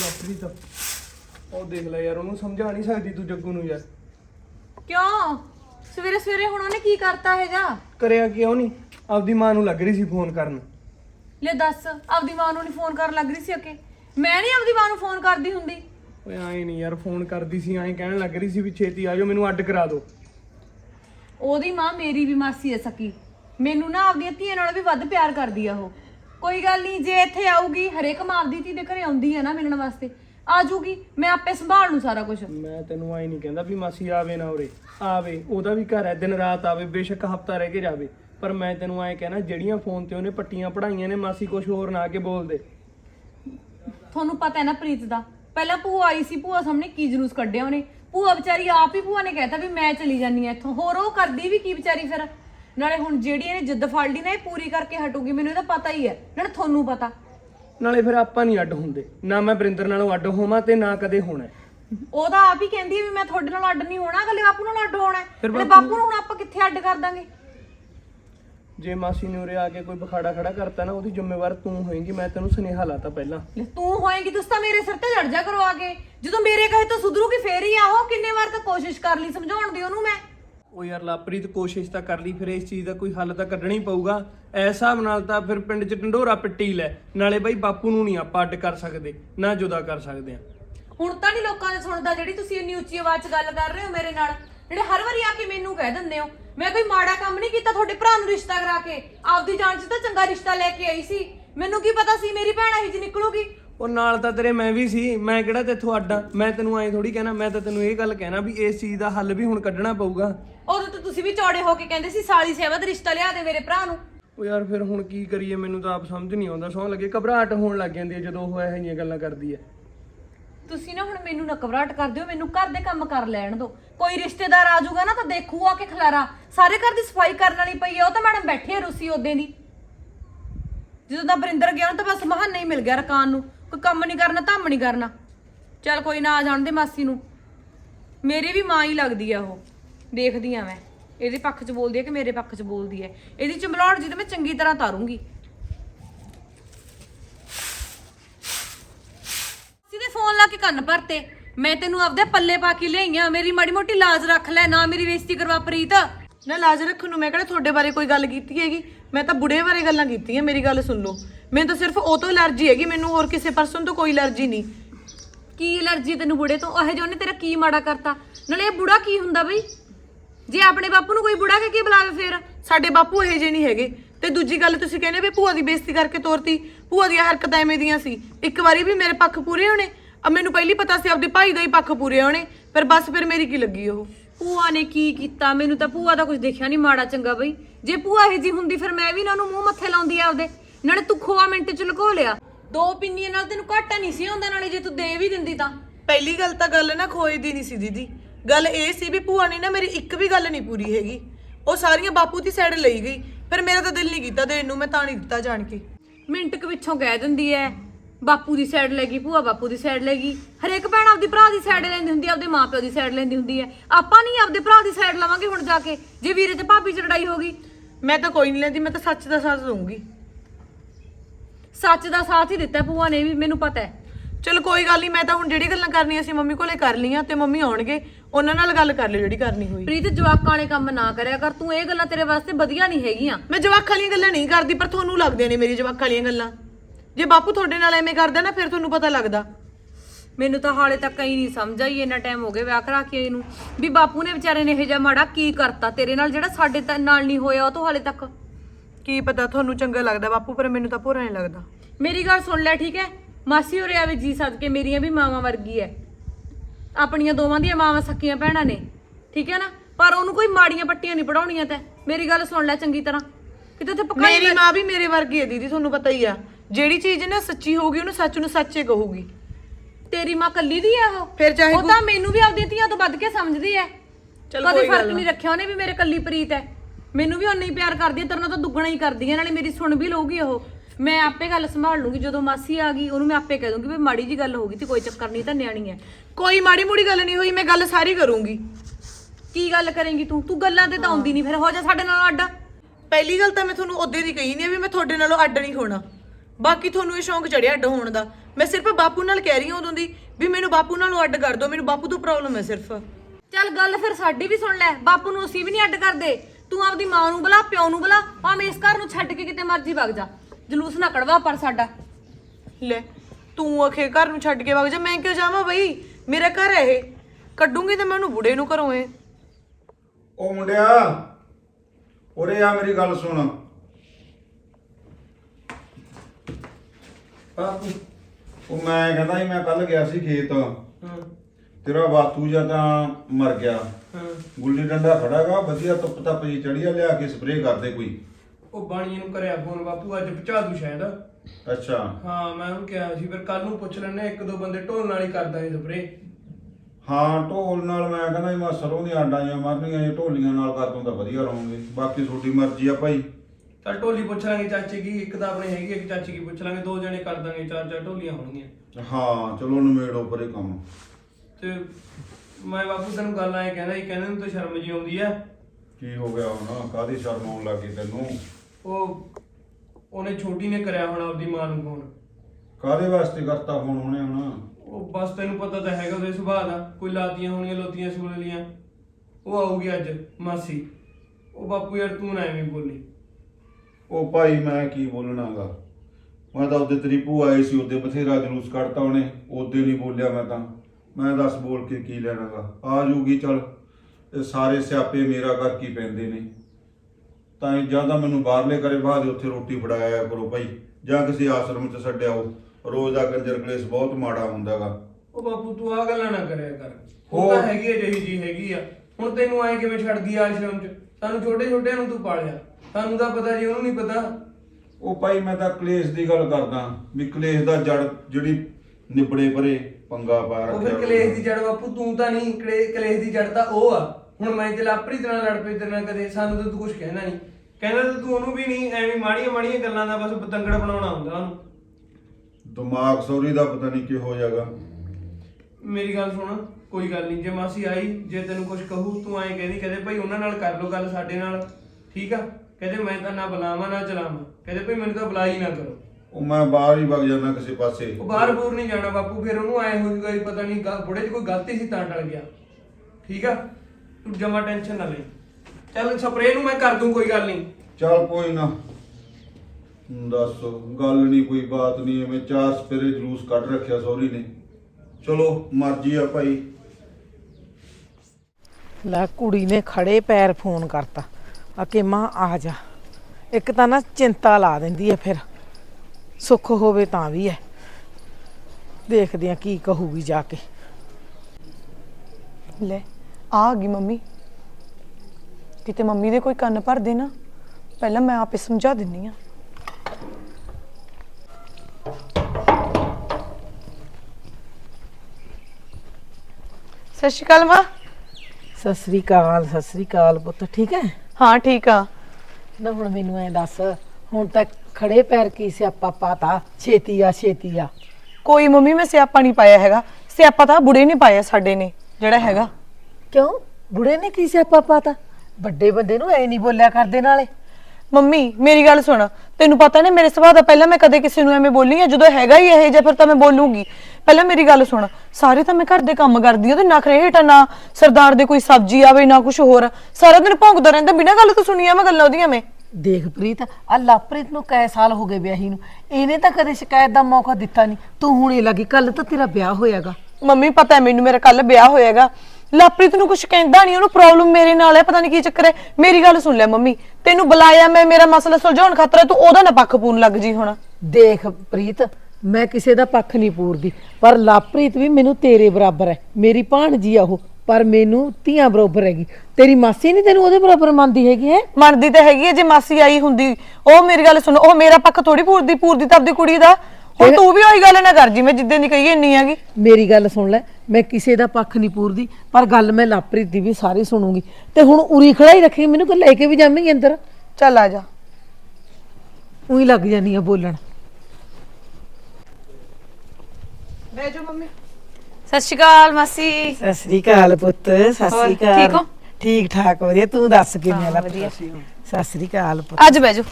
ਲਾਪਰੀ ਤਾਂ ਉਹ ਦੇਖ ਲੈ ਯਾਰ ਉਹਨੂੰ ਸਮਝਾ ਨਹੀਂ ਸਕਦੀ ਤੂੰ ਜੱਗੂ ਨੂੰ ਯਾਰ। ਕਿਉਂ? ਸਵੇਰੇ ਸਵੇਰੇ ਹੁਣ ਉਹਨੇ ਕੀ ਕਰਤਾ ਹੈਗਾ ਕਰਿਆ ਕਿਉਂ ਨਹੀਂ ਆਪਦੀ ਮਾਂ ਨੂੰ ਲੱਗ ਰਹੀ ਸੀ ਫੋਨ ਕਰਨ। ਲੈ ਦੱਸ ਆਪਦੀ ਮਾਂ ਨੂੰ ਨਹੀਂ ਫੋਨ ਕਰਨ ਲੱਗ ਰਹੀ ਸੀ ਅੱਗੇ? ਮੈਂ ਨਹੀਂ ਆਪਦੀ ਮਾਂ ਨੂੰ ਫੋਨ ਕਰਦੀ ਹੁੰਦੀ। ਓਏ ਐਂ ਨਹੀਂ ਯਾਰ ਫੋਨ ਕਰਦੀ ਸੀ ਐਂ ਕਹਿਣ ਲੱਗ ਰਹੀ ਸੀ ਵੀ ਛੇਤੀ ਆ ਜਾਓ ਮੈਨੂੰ ਅੱਡ ਕਰਾ ਦਿਓ। ਉਹਦੀ ਮਾਂ ਮੇਰੀ ਵੀ ਮਾਸੀ ਹੈ ਸਕੀ। ਮੈਨੂੰ ਨਾ ਆਪਦੀਆਂ ਧੀਆਂ ਨਾਲ ਵੀ ਵੱਧ ਪਿਆਰ ਕਰਦੀ ਆ ਉਹ। ਕੋਈ ਗੱਲ ਨਹੀਂ ਜੇ ਇੱਥੇ ਆਊਗੀ ਹਰੇਕ ਮਾਂ ਆਪਦੀ ਧੀ ਦੇ ਘਰੇ ਆਉਂਦੀ ਹੈ ਨਾ ਮਿਲਣ ਵਾਸਤੇ ਆ ਜੂਗੀ ਮੈਂ ਆਪੇ ਸੰਭਾਲ ਲੂ ਸਾਰਾ ਕੁਝ ਮੈਂ ਤੈਨੂੰ ਐਂ ਨਹੀਂ ਕਹਿੰਦਾ ਵੀ ਮਾਸੀ ਆਵੇ ਨਾ ਉਰੇ ਆਵੇ ਉਹਦਾ ਵੀ ਘਰ ਹੈ ਦਿਨ ਰਾਤ ਆਵੇ ਬੇਸ਼ੱਕ ਹਫਤਾ ਰਹਿ ਕੇ ਜਾਵੇ ਪਰ ਮੈਂ ਤੈਨੂੰ ਐਂ ਕਹਿਣਾ ਜਿਹੜੀਆਂ ਫੋਨ ਤੇ ਉਹਨੇ ਪੱਟੀਆਂ ਪੜਾਈਆਂ ਨੇ ਮਾਸੀ ਕੁਝ ਹੋਰ ਨਾ ਕੇ ਬੋਲਦੇ ਤੁਹਾਨੂੰ ਪਤਾ ਹੈ ਨਾ ਪ੍ਰੀਤ ਦਾ ਪਹਿਲਾਂ ਭੂਆ ਆਈ ਸੀ ਭੂਆ ਸਾਹਮਣੇ ਕੀ ਜਲੂਸ ਕੱਢਿਆ ਉਹਨੇ ਭੂਆ ਵਿਚਾਰੀ ਆਪ ਹੀ ਭੂਆ ਨੇ ਕਹਿਤਾ ਵੀ ਮੈਂ ਚਲੀ ਜਾਨੀ ਆ ਇੱਥੋਂ ਹੋਰ ਉਹ ਕਰਦੀ ਵੀ ਕੀ ਵਿਚਾਰੀ ਫਿਰ? ਨਾਲੇ ਹੁਣ ਜਿਹੜੀ ਇਹਨੇ ਜਿੱਦ ਫੜ ਲਈ ਨਾ ਇਹ ਪੂਰੀ ਕਰਕੇ ਹਟੂਗੀ ਮੈਨੂੰ ਇਹਦਾ ਪਤਾ ਹੀ ਹੈ। ਨਾਲੇ ਤੁਹਾਨੂੰ ਪਤਾ। ਨਾਲੇ ਫਿਰ ਆਪਾਂ ਨਹੀਂ ਅੱਡ ਹੁੰਦੇ। ਨਾ ਮੈਂ ਬਰਿੰਦਰ ਨਾਲੋਂ ਅੱਡ ਹੋਵਾਂ ਤੇ ਨਾ ਕਦੇ ਹੋਣਾ। ਉਹ ਤਾਂ ਆਪ ਹੀ ਕਹਿੰਦੀ ਹੈ ਵੀ ਮੈਂ ਤੁਹਾਡੇ ਨਾਲ ਅੱਡ ਨਹੀਂ ਹੋਣਾ ਅਗਲੇ ਬਾਪੂ ਨਾਲ ਅੱਡ ਹੋਣਾ ਹੈ। ਫਿਰ ਤੇ ਬਾਪੂ ਨੂੰ ਹੁਣ ਆਪਾਂ ਕਿੱਥੇ ਅੱਡ ਕਰ ਦਾਂਗੇ? ਜੇ ਮਾਸੀ ਨੇ ਉਰੇ ਆ ਕੇ ਕੋਈ ਬਖਾੜਾ ਖੜਾ ਕਰਤਾ ਨਾ ਉਹਦੀ ਜ਼ਿੰਮੇਵਾਰ ਤੂੰ ਹੋਏਂਗੀ ਮੈਂ ਤੈਨੂੰ ਸੁਨੇਹਾ ਲਾਤਾ ਪਹਿਲਾਂ। ਲੈ ਤੂੰ ਹੋਏਂਗੀ ਤੁਸੀਂ ਤਾਂ ਮੇਰੇ ਸਿਰ ਤੇ ਚੜ ਜਾ ਕਰੋ ਆ ਕੇ। ਜਦੋਂ ਮੇਰੇ ਕਹੇ ਤਾਂ ਸੁਧਰੂਗੀ ਫੇਰ ਹੀ ਆਹੋ ਕਿੰਨੇ ਵਾਰ ਤਾਂ ਕੋਸ਼ਿਸ਼ ਕਰ ਲਈ ਸਮਝਾਉਣ ਦੀ ਉਹਨੂੰ ਮੈਂ। ਉਹ ਯਾਰ ਲਾਪਰੀਤ ਕੋਸ਼ਿਸ਼ ਤਾਂ ਕਰ ਲਈ, ਫਿਰ ਇਸ ਚੀਜ਼ ਦਾ ਕੋਈ ਹੱਲ ਤਾਂ ਕੱਢਣਾ ਹੀ ਪਊਗਾ। ਐਸ ਹਿਸਾਬ ਨਾਲ ਤਾਂ ਫਿਰ ਪਿੰਡ 'ਚ ਢੰਡੋਰਾ ਪਿੱਟੀ ਲੈ, ਨਾਲੇ ਬਈ ਬਾਪੂ ਨੂੰ ਨਹੀਂ ਆਪਾਂ ਅੱਡ ਕਰ ਸਕਦੇ, ਨਾ ਜੁਦਾ ਕਰ ਸਕਦੇ ਆ। ਹੁਣ ਤਾਂ ਨਹੀਂ ਲੋਕਾਂ ਦੇ ਸੁਣਦਾ ਜਿਹੜੀ ਤੁਸੀਂ ਇੰਨੀ ਉੱਚੀ ਆਵਾਜ਼ 'ਚ ਗੱਲ ਕਰ ਰਹੇ ਹੋ ਮੇਰੇ ਨਾਲ। ਜਿਹੜੇ ਹਰ ਵਾਰੀ ਆ ਕੇ ਮੈਨੂੰ ਕਹਿ ਦਿੰਦੇ ਹੋ, ਮੈਂ ਕੋਈ ਮਾੜਾ ਕੰਮ ਨਹੀਂ ਕੀਤਾ ਤੁਹਾਡੇ ਭਰਾ ਨੂੰ ਰਿਸ਼ਤਾ ਕਰਾ ਕੇ, ਆਪਦੀ ਜਾਨ 'ਚ ਤਾਂ ਚੰਗਾ ਰਿਸ਼ਤਾ ਲੈ ਕੇ ਆਈ ਸੀ। ਮੈਨੂੰ ਕੀ ਪਤਾ ਸੀ ਮੇਰੀ ਭੈਣ ਇਹੀ ਜੀ ਨਿਕਲੂਗੀ? ਉਹ ਨਾਲ ਤਾਂ ਤੇਰੇ ਮੈਂ ਵੀ ਸੀ ਮੈਂ ਕਿਹੜਾ ਤੇਥੋਂ ਅੱਡਾ ਮੈਂ ਤੈਨੂੰ ਐਂ ਥੋੜੀ ਕਹਿਣਾ ਮੈਂ ਤਾਂ ਤੈਨੂੰ ਇਹ ਗੱਲ ਕਹਿਣਾ ਵੀ ਇਸ ਚੀਜ਼ ਦਾ ਹੱਲ ਵੀ ਹੁਣ ਕੱਢਣਾ ਪਊਗਾ। ਉਦੋਂ ਤਾਂ ਤੁਸੀਂ ਵੀ ਚੌੜੇ ਹੋ ਕੇ ਕਹਿੰਦੇ ਸੀ ਸਾਲੀ ਸੇਵਾ ਦਾ ਰਿਸ਼ਤਾ ਲਿਆ ਦੇ ਮੇਰੇ ਭਰਾ ਨੂੰ। ਉਹ ਯਾਰ ਫਿਰ ਹੁਣ ਕੀ ਕਰੀਏ ਮੈਨੂੰ ਤਾਂ ਆਪ ਸਮਝ ਨਹੀਂ ਆਉਂਦਾ ਸੌਂ ਲੱਗੇ ਘਬਰਾਹਟ ਹੋਣ ਲੱਗ ਜਾਂਦੀ ਹੈ ਜਦੋਂ ਉਹ ਇਹੋ ਜਿਹੀਆਂ ਗੱਲਾਂ ਕਰਦੀ ਹੈ। ਤੁਸੀਂ ਨਾ ਹੁਣ ਮੈਨੂੰ ਨਾ ਘਬਰਾਹਟ ਕਰ ਦਿਓ ਮੈਨੂੰ ਘਰ ਦੇ ਕੰਮ ਕਰ ਲੈਣ ਦਿਓ। ਕੋਈ ਰਿਸ਼ਤੇਦਾਰ ਆ ਜਾਊਗਾ ਨਾ ਤਾਂ ਦੇਖੂ ਆ ਕੇ ਖਲਾਰਾ। ਸਾਰੇ ਘਰ ਦੀ ਸਫ਼ਾਈ ਕਰਨ ਵਾਲੀ ਪਈ ਆ ਉਹ ਤਾਂ ਮੈਡਮ ਬੈਠੀ ਆ ਰੁੱਸੀ ਉਹਦੇ ਦੀ ਜਦੋਂ ਦਾ ਬਰਿੰਦਰ ਗਿਆ ਉਹਨੂੰ ਤਾਂ ਬਸ ਬਹਾਨਾ ਹੀ ਮਿਲ ਗਿਆ ਰਕਾਨ ਨੂੰ। ਕੋਈ ਕੰਮ ਨਹੀਂ ਕਰਨਾ, ਧੰਮ ਨਹੀਂ ਕਰਨਾ। ਚੱਲ ਕੋਈ ਨਾ, ਆ ਜਾਣ ਦੇ ਮਾਸੀ ਨੂੰ। ਮੇਰੀ ਵੀ ਮਾਂ ਹੀ ਲੱਗਦੀ ਆ ਉਹ। ਦੇਖਦੀ ਆ ਮੈਂ। ਇਹਦੇ ਪੱਖ 'ਚ ਬੋਲਦੀ ਆ ਕਿ ਮੇਰੇ ਪੱਖ 'ਚ ਬੋਲਦੀ ਹੈ ਇਹਦੀ ਚੰਬਲਾਉਣ ਜਿਹਦੇ ਮੈਂ ਚੰਗੀ ਤਰ੍ਹਾਂ ਤਾਰੂੰਗੀ। ਸਿੱਧੇ ਫੋਨ ਲਾ ਕੇ ਕੰਨ ਭਰਤੇ। ਮੈਂ ਤੈਨੂੰ ਆਪਦੇ ਪੱਲੇ ਪਾ ਕੇ ਲਿਆਈ ਆ ਮੇਰੀ ਮਾੜੀ ਮੋਟੀ ਲਾਜ ਰੱਖ ਲੈ। ਨਾ ਮੇਰੀ ਬੇਇੱਜ਼ਤੀ ਕਰਵਾ ਪ੍ਰੀਤ। ਨਾ ਲਾਜ ਰੱਖਣ ਨੂੰ ਮੈਂ ਕਿਹੜਾ ਤੁਹਾਡੇ ਬਾਰੇ ਕੋਈ ਗੱਲ ਕੀਤੀ ਹੈਗੀ? ਮੈਂ ਤਾਂ ਬੁੜੇ ਬਾਰੇ ਗੱਲਾਂ ਕੀਤੀਆਂ ਮੇਰੀ ਗੱਲ ਸੁਣ ਲਓ। ਮੈਨੂੰ ਤਾਂ ਸਿਰਫ ਉਹ ਤੋਂ ਅਲਰਜੀ ਹੈਗੀ ਮੈਨੂੰ ਹੋਰ ਕਿਸੇ ਪਰਸਨ ਤੋਂ ਕੋਈ ਅਲਰਜੀ ਨਹੀਂ। ਕੀ ਅਲਰਜੀ ਤੈਨੂੰ ਬੁੜੇ ਤੋਂ? ਉਹ ਜੋ ਉਹਨੇ ਤੇਰਾ ਕੀ ਮਾੜਾ ਕਰਤਾ? ਨਾਲੇ ਇਹ ਬੁੜਾ ਕੀ ਹੁੰਦਾ ਬਈ? ਜੇ ਆਪਣੇ ਬਾਪੂ ਨੂੰ ਕੋਈ ਬੁੜਾ ਕਹਿ ਕੇ ਬੁਲਾਵੇ ਫੇਰ? ਸਾਡੇ ਬਾਪੂ ਇਹੋ ਜਿਹੇ ਨਹੀਂ ਹੈਗੇ। ਤੇ ਦੂਜੀ ਗੱਲ ਤੁਸੀਂ ਕਹਿੰਦੇ ਵੀ ਭੂਆ ਦੀ ਬੇਇੱਜ਼ਤੀ ਕਰਕੇ ਤੋਰਤੀ। ਭੂਆ ਦੀਆਂ ਹਰਕਤਾਂ ਐਵੇਂ ਦੀਆਂ ਸੀ। ਇੱਕ ਵਾਰੀ ਵੀ ਮੇਰੇ ਪੱਖ ਪੂਰੇ ਹੋਣੇ। ਅਬ ਮੈਨੂੰ ਪਹਿਲੀ ਪਤਾ ਸੀ ਆਪਦੇ ਭਾਈ ਦਾ ਹੀ ਪੱਖ ਪੂਰੇ ਹੋਣੇ। ਪਰ ਬਸ ਫਿਰ ਮੇਰੀ ਕੀ ਲੱਗੀ ਉਹ? ਭੂਆ ਨੇ ਕੀ ਕੀਤਾ? ਮੈਨੂੰ ਤਾਂ ਭੂਆ ਦਾ ਕੁਝ ਦੇਖਿਆ ਨਹੀਂ ਮਾੜਾ ਚੰਗਾ ਬਈ। ਜੇ ਭੂਆ ਇਹ ਜੀ ਹੁੰਦੀ ਫਿਰ ਮੈਂ ਵੀ ਨਾ ਉਹਨੂੰ ਮੂੰਹ ਮੱਥੇ ਲਾਉਂਦੀ ਆਪਦੇ। ਨਾਲੇ ਤੂੰ ਖੋਆ ਮਿੰਟ ਚ ਲੁਕੋ ਲਿਆ। ਦੋ ਪਿੰਨੀਆਂ ਨਾਲ ਤੈਨੂੰ ਘਾਟਾ ਨਹੀਂ ਸੀ ਹੁੰਦਾ ਨਾਲੇ ਜੇ ਤੂੰ ਦੇ ਵੀ ਦਿੰਦੀ ਤਾਂ। ਪਹਿਲੀ ਗੱਲ ਤਾਂ ਗੱਲ ਨਾ ਖੋਏ ਦੀ ਨਹੀਂ ਸੀ ਦੀਦੀ। ਗੱਲ ਇਹ ਸੀ ਵੀ ਭੂਆ ਨੇ ਨਾ ਮੇਰੀ ਇੱਕ ਵੀ ਗੱਲ ਨਹੀਂ ਪੂਰੀ ਹੈਗੀ। ਉਹ ਸਾਰੀਆਂ ਬਾਪੂ ਦੀ ਸਾਈਡ ਲਈ ਗਈ। ਪਰ ਮੇਰਾ ਤਾਂ ਦਿਲ ਨਹੀਂ ਕੀਤਾ ਦੇਣ ਨੂੰ ਮੈਂ ਤਾਂ ਨਹੀਂ ਦਿੱਤਾ ਜਾਣ ਕੇ। ਮਿੰਟ ਕੁ ਪਿੱਛੋਂ ਕਹਿ ਦਿੰਦੀ ਐ ਬਾਪੂ ਦੀ ਸਾਈਡ ਲੈ ਗਈ ਭੂਆ ਬਾਪੂ ਦੀ ਸਾਈਡ ਲੈ ਗਈ। ਹਰੇਕ ਭੈਣ ਆਪਦੀ ਭਰਾ ਦੀ ਸਾਈਡ ਲੈਂਦੀ ਹੁੰਦੀ ਐ ਆਪਦੇ ਮਾਪਿਓ ਦੀ ਸਾਈਡ ਲੈਂਦੀ ਹੁੰਦੀ ਐ। ਆਪਾਂ ਨਹੀਂ ਆਪਦੇ ਭਰਾ ਦੀ ਸਾਈਡ ਲਵਾਂਗੇ ਹੁਣ ਜਾ ਕੇ। ਜੇ ਵੀਰੇ ਤੇ ਭਾਬੀ ਚ ਲੜਾਈ ਹੋ ਗਈ ਮੈਂ ਤਾਂ ਕੋਈ ਨਹੀਂ ਲੈਂਦੀ ਮੈਂ ਤਾਂ ਸੱਚ ਦਾ ਸਾਥ ਦਊਂਗੀ। ਸੱਚ ਦਾ ਸਾਥ ਹੀ ਦਿੱਤਾ ਭੂਆ ਨੇ ਵੀ ਮੈਨੂੰ ਪਤਾ ਹੈ। ਚਲ ਕੋਈ ਗੱਲ ਨਹੀਂ ਮੈਂ ਤਾਂ ਹੁਣ ਜਿਹੜੀ ਗੱਲਾਂ ਕਰਨੀਆਂ ਸੀ ਮੰਮੀ ਕੋਲੇ ਕਰ ਲਈਆਂ ਤੇ ਮੰਮੀ ਆਉਣਗੇ ਉਹਨਾਂ ਨਾਲ ਗੱਲ ਕਰ ਲਿਓ ਜਿਹੜੀ ਕਰਨੀ ਹੋਈ। ਪ੍ਰੀਤ ਜਵਾਕਾਂ ਵਾਲੇ ਕੰਮ ਨਾ ਕਰਿਆ ਕਰ ਤੂੰ ਇਹ ਗੱਲਾਂ ਤੇਰੇ ਵਾਸਤੇ ਵਧੀਆ ਨਹੀਂ ਹੈਗੀਆਂ। ਮੈਂ ਜਵਾਕ ਵਾਲੀਆਂ ਗੱਲਾਂ ਨਹੀਂ ਕਰਦੀ ਪਰ ਤੁਹਾਨੂੰ ਲੱਗਦੀਆਂ ਨੇ ਮੇਰੀ ਜਵਾਕ ਵਾਲੀਆਂ ਗੱਲਾਂ। ਜੇ ਬਾਪੂ ਤੁਹਾਡੇ ਨਾਲ ਐਵੇਂ ਕਰਦਾ ਨਾ ਫਿਰ ਤੁਹਾਨੂੰ ਪਤਾ ਲੱਗਦਾ। ਮੈਨੂੰ ਤਾਂ ਹਾਲੇ ਤੱਕ ਕਈ ਨਹੀਂ ਸਮਝ ਆਈ ਇੰਨਾ ਟਾਈਮ ਹੋ ਗਿਆ ਵਿਆਹ ਕਰਾ ਕੇ ਇਹਨੂੰ ਵੀ ਬਾਪੂ ਨੇ ਵਿਚਾਰੇ ਨੇ ਇਹ ਜਿਹਾ ਮਾੜਾ ਕੀ ਕਰਤਾ? ਤੇਰੇ ਨਾਲ ਜਿਹੜਾ ਸਾਡੇ ਤਾਂ ਨਾਲ ਨਹੀਂ ਹੋਇਆ ਉਹ ਤੋਂ ਹਾਲੇ ਤੱਕ। ਕੀ ਪਤਾ ਤੁਹਾਨੂੰ ਚੰਗਾ ਲੱਗਦਾ ਬਾਪੂ ਪਰ ਮੈਨੂੰ ਤਾਂ ਭੋਰਾ ਨਹੀਂ ਲੱਗਦਾ। ਮੇਰੀ ਗੱਲ ਸੁਣ ਲੈ ਠੀਕ ਹੈ? ਮਾਸੀ ਹੋਰੇ ਆਵੇ ਜੀ ਸਦਕੇ ਮੇਰੀਆਂ ਵੀ ਮਾਵਾਂ ਵਰਗੀ ਐ। ਆਪਣੀਆਂ ਦੋਵਾਂ ਦੀਆਂ ਮਾਵਾਂ ਸਕੀਆਂ ਭੈਣਾਂ ਨੇ ਠੀਕ ਹੈ ਨਾ? ਪਰ ਉਹਨੂੰ ਕੋਈ ਮਾੜੀਆਂ ਪੱਟੀਆਂ ਨਹੀਂ ਪੜਾਉਣੀਆਂ ਤੇ। ਮੇਰੀ ਗੱਲ ਸੁਣ ਲੈ ਚੰਗੀ ਤਰ੍ਹਾਂ। ਕਿਤੇ ਉੱਥੇ ਪਕਾਈ ਮੇਰੀ ਮਾਂ ਵੀ ਮੇਰੇ ਵਰਗੀ ਹੈ ਦੀਦੀ ਤੁਹਾਨੂੰ ਪਤਾ ਹੀ ਆ। ਜਿਹੜੀ ਚੀਜ਼ ਨਾ ਸੱਚੀ ਹੋਊਗੀ ਉਹਨੂੰ ਸੱਚ ਨੂੰ ਸੱਚੇ ਕਹੂਗੀ। ਤੇਰੀ ਮਾਂ ਕੱਲੀ ਦੀ ਐ ਉਹ? ਫਿਰ ਚਾਹੇ ਉਹ ਤਾਂ ਮੈਨੂੰ ਵੀ ਆਪਦੀਆਂ ਧੀਆਂ ਤੋਂ ਵੱਧ ਕੇ ਸਮਝਦੀ ਐ। ਚੱਲ ਕੋਈ ਫ਼ਰਕ ਨਹੀਂ ਰੱਖਿਆ ਉਹਨੇ ਵੀ ਮੇਰੇ ਕੱਲੀ ਪ੍ਰੀਤ ਐ। ਮੈਨੂੰ ਵੀ ਉਨਾ ਹੀ ਪਿਆਰ ਕਰਦੀ ਐ ਤੇਰੇ ਨਾਲ ਤਾਂ ਦੁੱਗਣਾ ਹੀ ਕਰਦੀ ਐ ਨਾਲੇ ਮੇਰੀ ਸੁਣ ਵੀ ਲਊਗੀ ਉਹ। ਮੈਂ ਆਪੇ ਗੱਲ ਸੰਭਾਲ ਲੂੰਗੀ ਜਦੋਂ ਮਾਸੀ ਆ ਗਈ ਉਹਨੂੰ ਮੈਂ ਆਪੇ ਕਹਿ ਦੂੰਗੀ ਵੀ ਮਾੜੀ ਜੀ ਗੱਲ ਹੋ ਗਈ ਤੇ ਕੋਈ ਚੱਕਰ ਨਹੀਂ ਤਾਂ ਨਿਆਣੀ ਐ। ਕੋਈ ਮਾੜੀ ਮੂੜੀ ਗੱਲ ਨਹੀਂ ਹੋਈ ਮੈਂ ਗੱਲ ਸਾਰੀ ਕਰੂੰਗੀ। ਕੀ ਗੱਲ ਕਰੇਂਗੀ ਤੂੰ? ਤੂੰ ਗੱਲਾਂ ਤੇ ਤਾਂ ਆਉਂਦੀ ਨਹੀਂ ਫਿਰ ਹੋ ਜਾ ਸਾਡੇ ਨਾਲ ਅੱਡ। ਪਹਿਲੀ ਗੱਲ ਤਾਂ ਮੈਂ ਤੁਹਾਨੂੰ ਉਹਦੇ ਦੀ ਕਹੀ ਨਹੀਂ ਵੀ ਮੈਂ ਤੁਹਾਡੇ ਨਾਲੋਂ ਅੱਡ ਨਹੀਂ ਹੋਣਾ। ਬਾਕੀ ਤੁਹਾਨੂੰ ਇਹ ਸ਼ੌਂਕ ਚੜਿਆ ਅੱਡ ਹੋਣ ਦਾ। ਮੈਂ ਸਿਰਫ ਬਾਪੂ ਨਾਲ ਕਹਿ ਰਹੀ ਹਾਂ ਉਦੋਂ ਦੀ ਵੀ ਮੈਨੂੰ ਬਾਪੂ ਨਾਲੋਂ ਅੱਡ ਕਰ ਦਿਓ ਮੈਨੂੰ ਬਾਪੂ ਤੋਂ ਪ੍ਰੋਬਲਮ ਹੈ ਸਿਰਫ। ਚੱਲ ਗੱਲ ਫਿਰ ਸਾਡੀ ਵੀ ਸੁਣ ਲੈ ਬਾਪੂ ਨੂੰ ਅਸੀਂ ਵੀ ਨਹੀਂ ਅੱਡ ਕਰਦੇ। ਤੂੰ ਆਪਦੀ ਮਾਂ ਨੂੰ ਬੁਲਾ ਪਿਓ ਨੂੰ ਬੁਲਾ ਭਾਵੇਂ ਇਸ ਘਰ ਨੂੰ ਛੱਡ ਕੇ ਕਿਤੇ ਮਰਜ਼ੀ ਵਗ ਜਾ। ਜਲੂਸ ਨਾ ਕੜਵਾ ਪਰ ਸਾਡਾ। ਲੈ ਤੂੰ ਅਖੇ ਘਰ ਨੂੰ ਛੱਡ ਕੇ ਵਗ ਜਾ ਮੈਂ ਕਿਉਂ ਜਾਵਾਂ ਬਈ? ਮੇਰਾ ਘਰ ਹੈ ਇਹ। ਕੱਢੂੰਗੀ ਤੇ ਮੈਂ ਉਹਨੂੰ ਬੁੜੇ ਨੂੰ ਘਰੋਂ ਇਹ। ਉਹ ਮੁੰਡਿਆ ਉਰੇ ਆ ਮੇਰੀ ਗੱਲ ਸੁਣ। ਬਾਪੂ ਉਹ ਮੈਂ ਕਹਿੰਦਾ ਸੀ ਮੈਂ ਕੱਲ ਗਿਆ ਸੀ ਖੇਤ। ਹਾਂ। ਤੇਰਾ ਬਾਤੂ ਜਾਂ ਤਾਂ ਮਰ ਗਿਆ। ਹਾਂ। ਗੁੱਲੀ ਡੰਡਾ ਖੜਾਗਾ ਵਧੀਆ ਧੁੱਪ ਤੱਪ ਜੀ ਚੜੀਆ ਲਿਆ ਕੇ ਸਪਰੇਅ ਕਰਦੇ ਕੋਈ। ਉਹ ਬਾਣੀ ਨੂੰ ਕਰਿਆ ਫੋਨ ਬਾਪੂ ਅੱਜ ਪਹੁੰਚਾ ਦੂ ਸ਼ਾਇਦ। ਅੱਛਾ। ਹਾਂ ਮੈਂ ਉਹਨੂੰ ਕਿਹਾ ਸੀ ਫਿਰ ਕੱਲ ਨੂੰ ਪੁੱਛ ਲੈਣੇ ਇੱਕ ਦੋ ਬੰਦੇ ਢੋਲ ਨਾਲ ਹੀ ਕਰਦਾ ਇਹ ਸਪਰੇ ਹਾਂ ਢੋਲ ਨਾਲ ਮੈਂ ਕਹਿੰਦਾ ਸੀ ਮੈਂ ਸਰੋਂ ਦੀਆਂ ਆਂਡਾਂ ਜਾਂ ਮਰਨੀਆਂ ਜੇ ਢੋਲੀਆਂ ਨਾਲ ਕਰ ਤਾਂ ਵਧੀਆ ਰਹੋਗੇ। ਬਾਕੀ ਤੁਹਾਡੀ ਮਰਜ਼ੀ ਆ ਭਾਈ। ਚੱਲ ਢੋਲੀ ਪੁੱਛ ਲਾਂਗੇ ਚਾਚੇ ਕੀ ਇੱਕ ਤਾਂ ਆਪਣੇ ਹੈਗੀ ਇੱਕ ਚਾਚੀ ਕੀ ਪੁੱਛ ਲਾਂਗੇ ਦੋ ਜਣੇ ਕਰ ਦਾਂਗੇ ਚਾਰ ਚਾਰ ਢੋਲੀਆਂ ਹੋਣਗੀਆਂ। ਹਾਂ ਚਲੋ ਨਿਮੇੜੋ ਪਰੇ ਕੰਮ। ਤੇ ਮੈਂ ਬਾਪੂ ਤੈਨੂੰ ਗੱਲ ਆਏ ਕਹਿੰਦਾ ਸੀ ਕਹਿੰਦੇ ਨੂੰ ਤਾਂ ਸ਼ਰਮ ਜੀ ਆਉਂਦੀ ਆ। ਕੀ ਹੋ ਗਿਆ ਹੁਣ? ਕਾਦੀ ਸ਼ਰਮ ਆਉਣ ਲੱਗੀ ਤੈਨੂੰ? ਉਹ ਉਹਨੇ ਛੋਟੀ ਨੇ ਕਰਿਆ ਹੁਣ ਆਪਦੀ ਮਾਂ ਨੂੰ ਫੋਨ। ਕਾਦੇ ਵਾਸਤੇ ਕਰਤਾ ਹੁਣ ਉਹਨੇ ਹੁਣ? ਉਹ ਬਸ ਤੈਨੂੰ ਪਤਾ ਤਾਂ ਹੈਗਾ ਉਹਦੇ ਸੁਭਾਅ ਦਾ ਕੋਈ ਲਾਤੀਆਂ ਹੋਣੀਆਂ ਲੋਤੀਆਂ ਸੁਣ ਲੀਆਂ। ਉਹ ਆਊਗੀ ਅੱਜ ਮਾਸੀ। ਉਹ ਬਾਪੂ ਯਾਰ ਤੂੰ ਨਾ ਐਵੇਂ ਬੋਲੀ। ਉਹ ਭਾਈ ਮੈਂ ਕੀ ਬੋਲਣਾਗਾ? ਮੈਂ ਤਾਂ ਉਹਦੇ ਤੇਰੀ ਭੂਆ ਆਈ ਸੀ ਉਹਦੇ ਬਥੇਰਾ ਜਲੂਸ ਕੱਢਤਾ ਉਹਨੇ ਉਹਦੇ ਨਹੀਂ ਬੋਲਿਆ ਮੈਂ ਤਾਂ। ਮੈਂ ਦੱਸ ਬੋਲ ਕੇ ਕੀ ਲੈਣਾਗਾ? ਆ ਜੂਗੀ ਚਲ। ਇਹ ਸਾਰੇ ਸਿਆਪੇ ਮੇਰਾ ਕਰ ਕੀ ਪੈਂਦੇ ਨੇ। ਤਾਂ ਇਹ ਜਾਂ ਤਾਂ ਮੈਨੂੰ ਬਾਹਰਲੇ ਕਰੇ ਬਾਅਦ ਉੱਥੇ ਰੋਟੀ ਫੜਾਇਆ ਕਰੋ ਭਾਈ ਜਾਂ ਕਿਸੇ ਆਸ਼ਰਮ 'ਚ ਛੱਡਿਆਓ ਰੋਜ਼ ਦਾ ਕੰਜਰ ਕਲੇਸ਼ ਬਹੁਤ ਮਾੜਾ ਹੁੰਦਾਗਾ। ਉਹ ਬਾਪੂ ਤੂੰ ਆ ਗੱਲਾਂ ਨਾ ਕਰਿਆ ਕਰ। ਉਹ। ਤਾਂ ਹੈਗੀ ਹੈ ਜਿਹੀ ਜੀ ਹੈਗੀ ਆ। ਹੁਣ ਤੈਨੂੰ ਐ ਕਿਵੇਂ ਛੱਡਦੀ ਆ ਆਸ਼ਰਮ ਚ? ਸਾਨੂੰ ਛੋਟੇ ਛੋਟਿਆਂ ਨੂੰ ਤੂੰ ਪਾਲਿਆ। ਸਾਨੂੰ ਤਾਂ ਪਤਾ ਜੀ ਉਹਨੂੰ ਨਹੀਂ ਪਤਾ। ਉਹ ਭਾਈ ਮੈਂ ਤਾਂ ਕਲੇਸ਼ ਦੀ ਗੱਲ ਕਰਦਾ ਵੀ ਕਲੇਸ਼ ਦਾ ਜੜ ਜਿਹੜੀ ਨਿਬੜੇ ਪਰੇ ਪੰਗਾ ਪਾ ਉਹ ਰੱਖਿਆ ਫਿਰ ਕਲੇਸ਼ ਦੀ ਜੜ ਬਾਪੂ ਤੂੰ ਤਾਂ ਨਹੀਂ ਕਲੇ- ਕਲੇਸ਼ ਦੀ ਜੜ ਤਾਂ ਉਹ ਆ। ਹੁਣ ਮੈਂ ਤੇ ਲਾਪਰੀ ਤਰ੍ਹਾਂ ਲੜ ਪਈ ਤੇਰੇ ਨਾਲ ਕਦੇ ਸਾਨੂੰ ਤਾਂ ਤੂੰ ਕੁਝ ਕਹਿੰਦਾ ਨਹੀਂ। ਕਹਿੰਦਾ ਤਾਂ ਤੂੰ ਉਹਨੂੰ ਵੀ ਨਹੀਂ ਐਵੇਂ ਮਾੜੀਆਂ ਮਾੜੀਆਂ ਗੱਲਾਂ ਦਾ ਬਸ ਪਤੰਗੜ ਬਣਾਉਣਾ ਹੁੰਦਾ ਉਹਨੂੰ। ਦਿਮਾਗ ਸੌਰੀ ਦਾ ਪਤਾ ਨਹੀਂ ਕਿਹੋ ਜਾਗਾ ਮੇਰੀ ਗੱਲ ਸੁਣ ਕੋਈ ਗੱਲ ਨਹੀਂ ਜੇ ਮਾਸੀ ਆਈ ਜੇ ਤੈਨੂੰ ਕੁਝ ਕਹੂ ਤੂੰ ਐਂ ਕਹਿੰਦੀ ਕਹਦੇ ਭਾਈ ਉਹਨਾਂ ਨਾਲ ਕਰ ਲੋ ਗੱਲ ਸਾਡੇ ਨਾਲ ਠੀਕ ਆ? ਕਹਿੰਦੇ ਮੈਂ ਤਾਂ ਨਾ ਬੁਲਾਵਾਂ ਨਾ ਚਲਾਵਾਂ। ਕਹਿੰਦੇ ਭਾਈ ਮੈਨੂੰ ਤਾਂ ਬੁਲਾ ਹੀ ਨਾ ਕਰੋ। ਉਹ ਮੈਂ ਬਾਹਰ ਹੀ ਵਗ ਜਾਂਦਾ ਕਿਸੇ ਪਾਸੇ। ਉਹ ਬਾਹਰ ਬੂਰ ਨਹੀਂ ਜਾਣਾ ਬਾਪੂ ਫਿਰ ਉਹਨੂੰ ਐ ਹੋ ਜੂਗਾ ਵੀ ਪਤਾ ਨਹੀਂ ਗ- ਬੁੜੇ 'ਚ ਕੋਈ ਗਲਤੀ ਸੀ ਤਾਂ ਟਲ ਗਿਆ। ਠੀਕ ਆ? ਤੂੰ ਜਮਾ ਟੈਨਸ਼ਨ ਨਾ ਲੈ। ਚੱਲ ਸਪਰੇਅ ਨੂੰ ਮੈਂ ਕਰ ਦੂੰ ਕੋਈ ਗੱਲ ਨਹੀਂ। ਚੱਲ ਕੋਈ ਨਾ। ਦੱਸ ਗੱਲ ਨਹੀਂ ਕੋਈ ਬਾਤ ਨਹੀਂ ਐਵੇਂ ਚਾਰ ਸਪੇਰੇ ਜਲੂਸ ਕੱਢ ਰੱਖਿਆ ਸੌਰੀ ਨੇ। ਚਲੋ ਮਰਜ਼ੀ ਆ ਭਾਈ। ਲੈ ਕੁੜੀ ਨੇ ਖੜੇ ਪੈਰ ਫੋਨ ਕਰਤਾ। ਆ ਕਿ ਮਾਂ ਆ ਜਾ। ਇੱਕ ਤਾਂ ਨਾ ਚਿੰਤਾ ਲਾ ਦਿੰਦੀ ਹੈ ਫਿਰ। ਸੁੱਖ ਹੋਵੇ ਤਾਂ ਵੀ ਹੈ ਦੇਖਦੇ ਆ ਕੀ ਕਹੂਗੀ ਜਾ ਕੇ। ਲੈ ਆ ਗਈ ਮੰਮੀ। ਕਿਤੇ ਮੰਮੀ ਦੇ ਕੋਈ ਕੰਨ ਭਰ ਦੇ ਨਾ ਪਹਿਲਾਂ ਮੈਂ ਆਪੇ ਸਮਝਾ ਦਿੰਨੀ ਆ। ਸਤਿ ਸ਼੍ਰੀ ਅਕਾਲ ਮਾਂ। ਸਤਿ ਸ੍ਰੀ ਅਕਾਲ ਸਤਿ ਸ੍ਰੀ ਅਕਾਲ ਪੁੱਤ ਠੀਕ ਹੈ ਹਾਂ ਠੀਕ ਆ। ਨਾ ਹੁਣ ਮੈਨੂੰ ਐ ਦੱਸ ਹੁਣ ਤੱਕ ਖੜੇ ਪੈਰ ਕੀ ਸਿਆਪਾ ਪਾਤਾ? ਛੇਤੀ ਆ ਛੇਤੀ ਆ। ਕੋਈ ਮੰਮੀ ਮੈਂ ਸਿਆਪਾ ਨਹੀਂ ਪਾਇਆ ਹੈਗਾ। ਸਿਆਪਾ ਤਾਂ ਬੁੜੇ ਨੇ ਪਾਇਆ ਸਾਡੇ ਨੇ ਜਿਹੜਾ ਹੈਗਾ। ਕਿਉਂ? ਬੁੜੇ ਨੇ ਕੀ ਸਿਆਪਾ ਪਾਤਾ? ਵੱਡੇ ਬੰਦੇ ਨੂੰ ਐ ਨਹੀਂ ਬੋਲਿਆ ਕਰਦੇ ਨਾਲੇ। ਮੰਮੀ ਮੇਰੀ ਗੱਲ ਸੁਣ। ਤੈਨੂੰ ਪਤਾ ਨੇ ਮੇਰੇ ਸੁਭਾਅ ਦਾ ਪਹਿਲਾਂ ਮੈਂ ਕਦੇ ਕਿਸੇ ਨੂੰ ਐਵੇਂ ਬੋਲੀ ਆ? ਜਦੋਂ ਹੈਗਾ ਹੀ ਇਹ ਜਿਹਾ ਫਿਰ ਤਾਂ ਮੈਂ ਬੋਲੂੰਗੀ। ਪਹਿਲਾਂ ਮੇਰੀ ਗੱਲ ਸੁਣ। ਸਾਰੇ ਤਾਂ ਮੈਂ ਘਰ ਦੇ ਕੰਮ ਕਰਦੀ ਆ ਤੇ ਨਖਰੇ ਹੇਠਾਂ ਨਾ ਸਰਦਾਰ ਦੇ ਕੋਈ ਸਬਜ਼ੀ ਆਵੇ ਨਾ ਕੁਝ ਹੋਰ। ਸਾਰਾ ਦਿਨ ਭੌਂਕਦਾ ਰਹਿੰਦਾ ਬਿਨਾਂ ਗੱਲ ਤੋਂ ਸੁਣੀਆਂ ਮੈਂ ਗੱਲਾਂ ਉਹਦੀਆਂ ਮੈਂ। ਦੇਖ ਪ੍ਰੀਤ ਆ ਲਾਪ੍ਰੀਤ ਨੂੰ ਕੈ ਸਾਲ ਹੋ ਗਏ ਵਿਆਹੀ ਨੂੰ। ਇਹਨੇ ਤਾਂ ਕਦੇ ਸ਼ਿਕਾਇਤ ਦਾ ਮੌਕਾ ਦਿੱਤਾ ਨਹੀਂ। ਤੂੰ ਹੁਣੇ ਲੱਗੀ ਕੱਲ ਤਾਂ ਤੇਰਾ ਵਿਆਹ ਹੋਇਆਗਾ। ਮੰਮੀ ਪਤਾ ਹੈ ਮੈਨੂੰ ਮੇਰਾ ਕੱਲ ਵਿਆਹ ਹੋਏਗਾ ਲਾਪ੍ਰੀਤ ਨੂੰ ਕੁਝ ਕਹਿੰਦਾ ਨਹੀਂ ਉਹਨੂੰ ਪ੍ਰੋਬਲਮ ਮੇਰੇ ਨਾਲ ਹੈ ਪਤਾ ਨਹੀਂ ਕੀ ਚੱਕਰ ਹੈ। ਮੇਰੀ ਗੱਲ ਸੁਣ ਲੈ ਮੰਮੀ ਤੈਨੂੰ ਬੁਲਾਇਆ ਮੈਂ ਮੇਰਾ ਮਸਲਾ ਸੁਲਝਾਉਣ ਖਾਤਰ ਤੂੰ ਉਹਦਾ ਨਾ ਪੱਖ ਪੂਰਨ ਲੱਗ ਜੀ ਹੁਣ। ਦੇਖ ਪ੍ਰੀਤ ਮੈਂ ਕਿਸੇ ਦਾ ਪੱਖ ਨਹੀਂ ਪੂਰਦੀ। ਪਰ ਲਾਪ੍ਰੀਤ ਵੀ ਮੈਨੂੰ ਤੇਰੇ ਬਰਾਬਰ ਹੈ। ਮੇਰੀ ਭਾਣਜੀ ਆ ਉਹ ਪਰ ਮੈਨੂੰ ਧੀਆਂ ਬਰਾਬਰ ਹੈਗੀ। ਤੇਰੀ ਮਾਸੀ ਨਹੀਂ ਤੈਨੂੰ ਉਹਦੇ ਬਰਾਬਰ ਮੰਨਦੀ ਹੈਗੀ ਹੈ? ਮੰਨਦੀ ਤਾਂ ਹੈਗੀ ਹੈ ਜੇ ਮਾਸੀ ਆਈ ਹੁੰਦੀ। ਉਹ ਮੇਰੀ ਗੱਲ ਸੁਣ ਉਹ ਮੇਰਾ ਪੱਖ ਥੋੜੀ ਪੂਰਦੀ ਪੂਰਦੀ ਤਾਂ ਆਪਦੀ ਕੁੜੀ ਦਾ। ਹੁਣ ਤੂੰ ਵੀ ਉਹੀ ਗੱਲ ਨਾ ਕਰ ਜੀ ਮੈਂ ਜਿੱਦਾਂ ਦੀ ਕਹੀ ਇੰਨੀ ਹੈਗੀ। ਮੇਰੀ ਗੱਲ ਸੁਣ ਲੈ ਮੈਂ ਕਿਸੇ ਦਾ ਪੱਖ ਨਹੀਂ ਪੂਰਦੀ ਪਰ ਗੱਲ ਮੈਂ ਲਾਪ੍ਰੀਤ ਦੀ ਵੀ ਸਾਰੀ ਸੁਣੂਗੀ। ਤੇ ਹੁਣ ਉਰੀ ਖੜਾ ਹੀ ਰੱਖੀ ਮੈਨੂੰ ਕੋਈ ਲੈ ਕੇ ਵੀ ਜਾਵੇਂਗੀ ਅੰਦਰ। ਚੱਲ ਆ ਜਾ। ਉਹੀ ਲੱਗ ਜਾਨੀ ਆ ਬੋਲਣ। ਬਹਿ ਜਾ ਮੰਮੀ। ਸਤਿ ਸ਼੍ਰੀ ਅਕਾਲ ਮਾਸੀ। ਸਤਿ ਸ੍ਰੀ ਅਕਾਲ ਪੁੱਤ ਸਤਿ ਹੋਰ, ਸ੍ਰੀ ਅਕਾਲ। ਠੀਕ ਹੋ? ਠੀਕ ਠਾਕ ਵਧੀਆ ਤੂੰ ਦੱਸ ਕਿਵੇਂ ਆ ਵਧੀਆ। ਸਤਿ ਸ੍ਰੀ ਅਕਾਲ ਪੁੱਤ। ਅੱਜ ਬਹਿ ਜਾਓ।